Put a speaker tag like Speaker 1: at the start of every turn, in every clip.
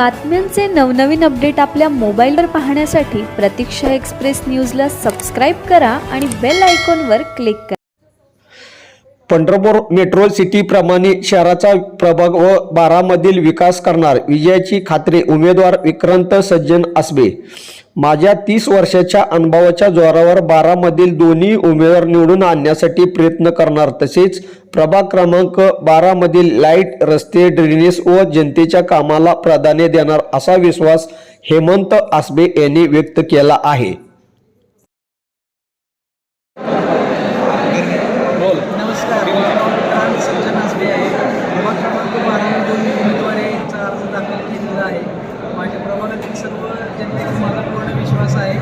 Speaker 1: बातम्यांचे नवनवीन अपडेट आपल्या मोबाईलवर पाहण्यासाठी प्रतीक्षा एक्सप्रेस न्यूजला सबस्क्राईब करा आणि बेल आयकॉनवर क्लिक करा.
Speaker 2: पंढरपूर मेट्रो सिटीप्रमाणे शहराचा प्रभाग व बारामधील विकास करणार विजयाची खात्री उमेदवार विक्रांत सज्जन आसबे माझ्या तीस वर्षाच्या अनुभवाच्या जोरावर बारामधील दोन्ही उमेदवार निवडून आणण्यासाठी प्रयत्न करणार. तसेच प्रभाग क्रमांक बारामधील लाइट रस्ते ड्रेनेज व जनतेच्या कामाला प्राधान्य देणार असा विश्वास हेमंत आसबे यांनी व्यक्त केला आहे.
Speaker 3: नमस्कार. माझं नाव विक्रांत सज्जन आसबे आहे. प्रभाग क्रमांक बारामधून मी उमेदवारीचा अर्ज दाखल केलेला आहे. माझ्या प्रभागातील सर्व जनतेवर माझा पूर्ण विश्वास आहे.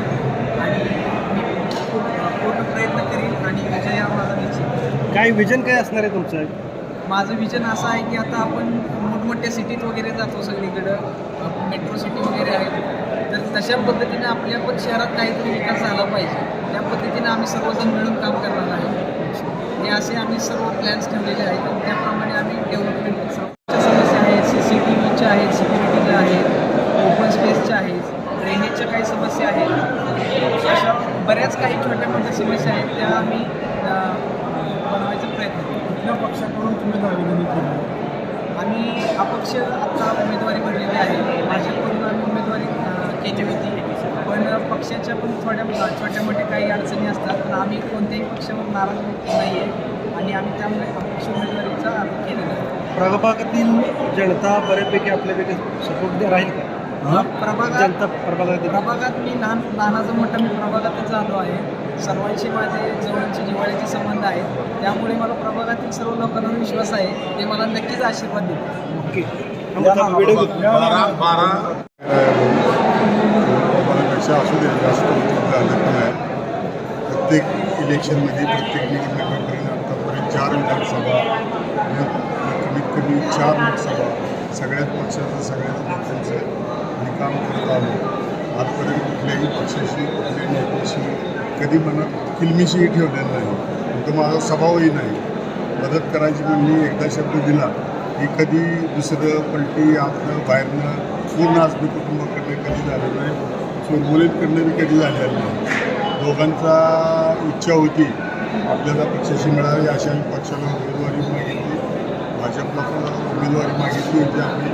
Speaker 3: आणि मी पूर्ण पूर्ण प्रयत्न करीन आणि विजय हा माझा निश्चित
Speaker 4: काय विजन काय असणार आहे तुमचं?
Speaker 3: माझं विजन असं आहे की आता आपण मोठमोठ्या सिटीत वगैरे जातो सगळीकडं. मेट्रो सिटी वगैरे आहे तर तशा पद्धतीने आपल्या पण शहरात काहीतरी विकास झाला पाहिजे. त्या पद्धतीने आम्ही सर्वजण मिळून काम करणार आहे हे असे आम्ही सर्व प्लॅन्स ठेवलेले आहेत आणि त्याप्रमाणे आम्ही डेव्हलपमेंट समस्या आहेत सी सी टी व्हीच्या आहेत सिक्युरिटीच्या आहेत ओपन स्पेसच्या आहेत ड्रेनेजच्या काही समस्या आहेत. अशा बऱ्याच काही छोट्या मोठ्या समस्या आहेत त्या आम्ही बनवायचा प्रयत्न करू.
Speaker 4: कुठल्या पक्षाकडून तुम्ही दावेदारी केली?
Speaker 3: आम्ही अपक्ष आत्ता उमेदवारी भरलेली आहे. भाजपकडून आम्ही उमेदवारी केली होती. पण पक्षाच्या पण थोड्या छोट्या मोठ्या काही अडचणी असतात पण आम्ही कोणत्याही पक्षावर नाराज नाही आहे आणि आम्ही त्यामुळे अपक्ष उमेदवारीचा अर्ज केलेला आहे.
Speaker 4: प्रभागातील जनता बऱ्यापैकी आपल्यापैकी सपोर्ट राहील का?
Speaker 3: प्रभागात
Speaker 4: जनता प्रभागातील
Speaker 3: प्रभागात मी लहान लहानाचा मोठा मी प्रभागातच आलो आहे. सर्वांशी माझे जवळचे जिव्हाळ्याचे संबंध आहेत. त्यामुळे मला प्रभागातील सर्व लोकांवर विश्वास आहे. ते मला नक्कीच आशीर्वाद देतील.
Speaker 4: ओके.
Speaker 5: बारा पक्ष असू दे जास्त झालं नाही प्रत्येक इलेक्शनमध्ये प्रत्येक निवडणुकीपर्यंत आतापर्यंत चार विधानसभा कमीत कमी चार लोकसभा सगळ्याच पक्षाचं सगळ्याच नेत्यांचं मी काम करत आलो आजपर्यंत कुठल्याही पक्षाशी कुठल्याही नेत्याशी कधी मनात किलमिशीही ठेवलेलं नाही. आणि तो माझा स्वभावही नाही. मदत करायची म्हणून एकदा शब्द दिला की कधी दुसरं पलटी आतनं बाहेरनं पूर्ण मी कुटुंबाकडनं कधी झालं नाही. चोरमुलींकडनं बी कधी झालेली नाही. दोघांचा इच्छा होती. आपल्याला पक्षाशी मिळावी अशा पक्षाला उमेदवारी मागितली. भाजपला पण उमेदवारी मागितली होती आम्ही.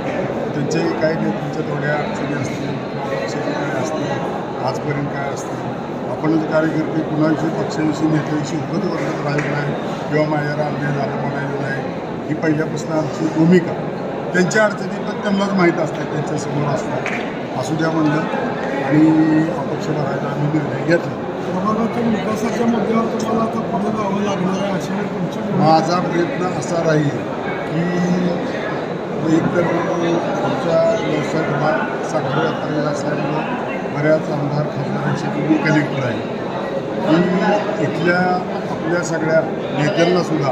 Speaker 5: त्यांच्याही काय नाही त्यांच्या थोड्या अडचणी असतील किंवा पक्षाचे काय असतील आजपर्यंत काय असतील. आपणच कार्यकर्ते कुणाविषयी पक्षाविषयी नेत्याविषयी उगत वर्गत राहिलं नाही किंवा माझ्यावर अन्याय झाला म्हणायचं नाही. ही पहिल्यापासून आमची भूमिका. त्यांच्या अडचणी पण त्यांनाच माहीत असतात त्यांच्यासमोर असतात. असू द्या म्हणलं आणि अपक्ष भरायचा आम्ही निर्णय घेतला.
Speaker 4: विकासाच्या मुद्द्यावर तुम्हाला आता पुढे जावं लागणार आहे अशी तुमची
Speaker 5: माझा प्रयत्न असा राहील की एक तर आमच्या व्यवसाय हा साखर व्यापारी असल्यामुळं बऱ्याच आमदार खासदारांशी मी कनेक्ट आहे की इथल्या आपल्या सगळ्या नेत्यांना सुद्धा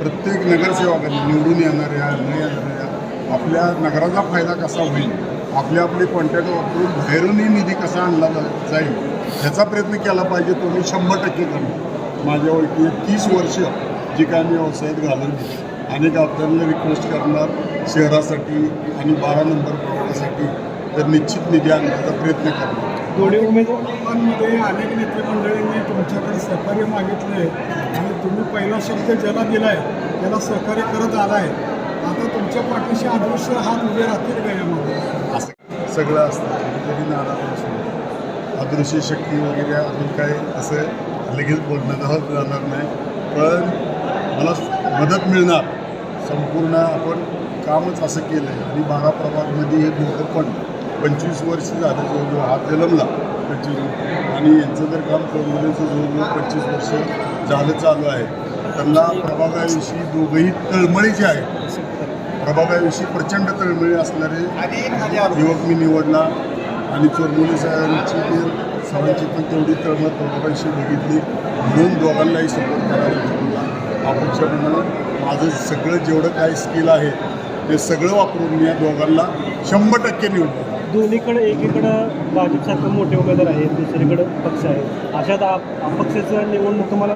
Speaker 5: प्रत्येक नगरसेवकांनी निवडून येणाऱ्या न येणाऱ्या आपल्या नगराचा फायदा कसा होईल? आपले आपले कॉन्टॅक्ट वापरून बाहेरूनही निधी कसा आणला जाईल ह्याचा प्रयत्न केला पाहिजे तो मी शंभर टक्के करणार माझ्या ओळखी तीस वर्ष जी काय मी व्यवसायात घालवली अनेक आपल्याला रिक्वेस्ट करणार शहरासाठी आणि बारा नंबर प्रभागासाठी तर निश्चित निधी आणण्याचा प्रयत्न करणार
Speaker 4: दोन्ही उमेदवारांमध्ये अनेक नेते मंडळींनी तुमच्याकडे सहकार्य मागितले आणि तुम्ही पहिला शब्द ज्याला दिलाय त्याला सहकार्य करत आला आहे आता तुमच्या पाठीशी अदृश्य हात उभे राहतील का
Speaker 5: असं सगळं असतं. कधीतरी नाराज अदृश्य शक्ती वगैरे अजून काय असं लगेच बोलणं जाणार नाही. पण मला मदत मिळणार. संपूर्ण आपण कामच असं केलं आहे आणि बारा प्रभागमध्ये हे दोघं पण पंचवीस वर्ष झालं जवळजवळ हा जलमला पंचवीस आणि यांचं जर काम चौगुलेचं जवळजवळ पंचवीस वर्ष झालं चालू आहे. त्यांना प्रभागाविषयी दोघंही तळमळीचे आहेत. प्रभागाविषयी प्रचंड तळमळी असणारे युवक मी निवडला. आणि चोरमोली साहेबांची ते सर्वांची पण तेवढी तळमळ प्रभागाविषयी बघितली. म्हणून दोघांनाही सपोर्ट करायला ठरवला अपक्ष माझं सगळं जेवढं काय स्किल आहे ते सगळं वापरून मी या दोघांना शंभर टक्के निवडलं
Speaker 4: दोन्हीकडे एकीकडं भाजपसारखं मोठे उमेदवार आहेत दुसरीकडं पक्ष आहे अशात आप अपक्षाचं निवडणूक तुम्हाला